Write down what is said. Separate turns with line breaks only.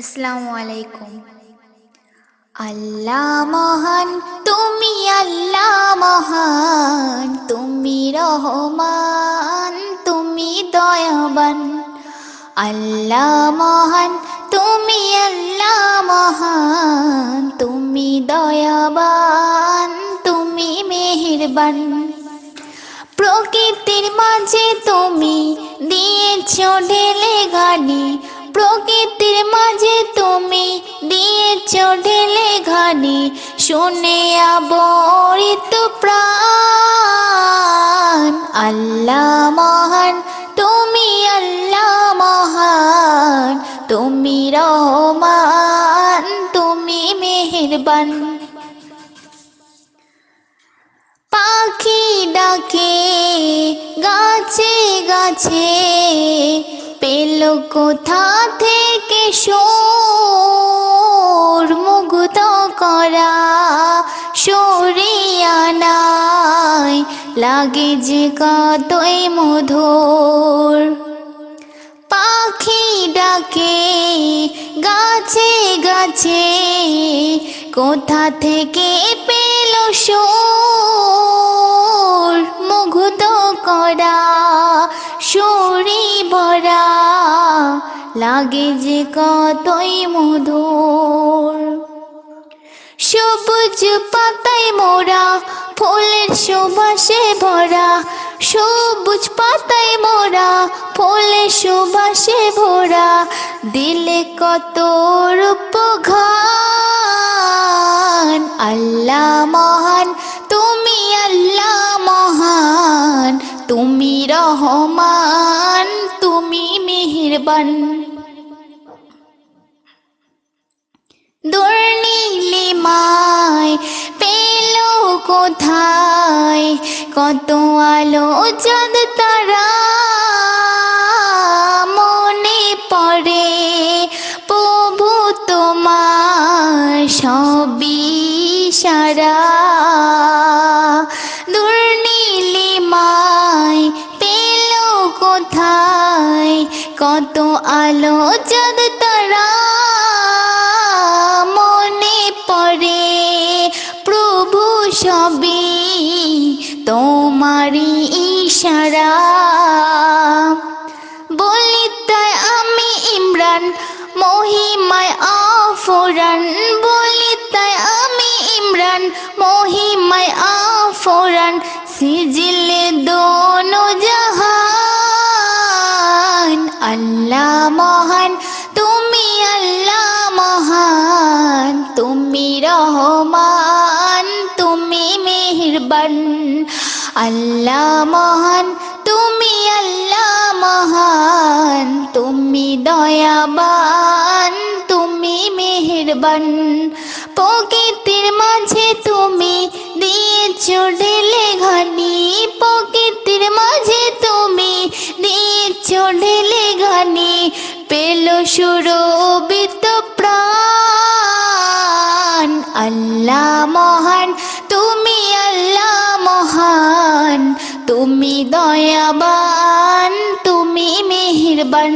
আসসালামু আলাইকুম। আল্লাহ মহান, তুমি আল্লাহ মহান, তুমি রহমান, তুমি দয়াবান। আল্লাহ মহান, তুমি আল্লাহ মহান, তুমি দয়াবান, তুমি মেহেরবান। প্রকৃতির মাঝে তুমি দিয়েছ ঢেলে গানি প্রকৃতির মাঝে তুমি দিয়েছ ঢেলে ঘানি, শুনে আবরিত প্রাণ। আল্লাহ মহান, তুমি আল্লাহ মহান। তুমি রহমান, তুমি মেহেরবান। পাখি ডাকে, গাছে গাছে পেল কোথা থেকে সোর মুগ্ধ করা? সরিয়ানায় লাগে যে কতই মধুর। পাখি ডাকে গাছে গাছে, কোথা থেকে পেল সোর মুগ্ধ করা? সরি ভরা লাগে যে কতই মধুর। সবুজ পাতায় মোরা, ফুলের সুবাসে ভরা। সবুজ পাতায় মোরা, ফুলের সুবাসে ভরা। দিলে কত রূপঘান আল্লাহ মহান, তুমি আল্লাহ মহান। তুমি রহমান, তুমি মেহেরবান। কোথায়? কত আলো চাঁদ তারা মনে পড়ে। প্রভু তোমার সবই সারা। কোথায়? কত আলো চাঁদ তারা তোমারই ইশারা। বলি তাই আমি ইমরান, মহিমায় আফরান। বলি তাই আমি ইমরান, মহিমায় আফরান। সিজিলে দোনো জাহান, আল্লাহ মহান। তুমি আল্লাহ মহান, তুমি রহমান। তুমি মেহেরবান। আল্লাহ মহান, তুমি আল্লাহ মহান, তুমি দয়াবান, তুমি মেহেরবান। প্রকৃতির মাঝে তুমি দিয়ে ঢেলে ঘানি, প্রকৃতির মাঝে তুমি দিয়ে ঢেলে ঘানি, পেল সুরবিত প্রাণ। আল্লাহ মহান দয়াবান তুমি মেহেরবান।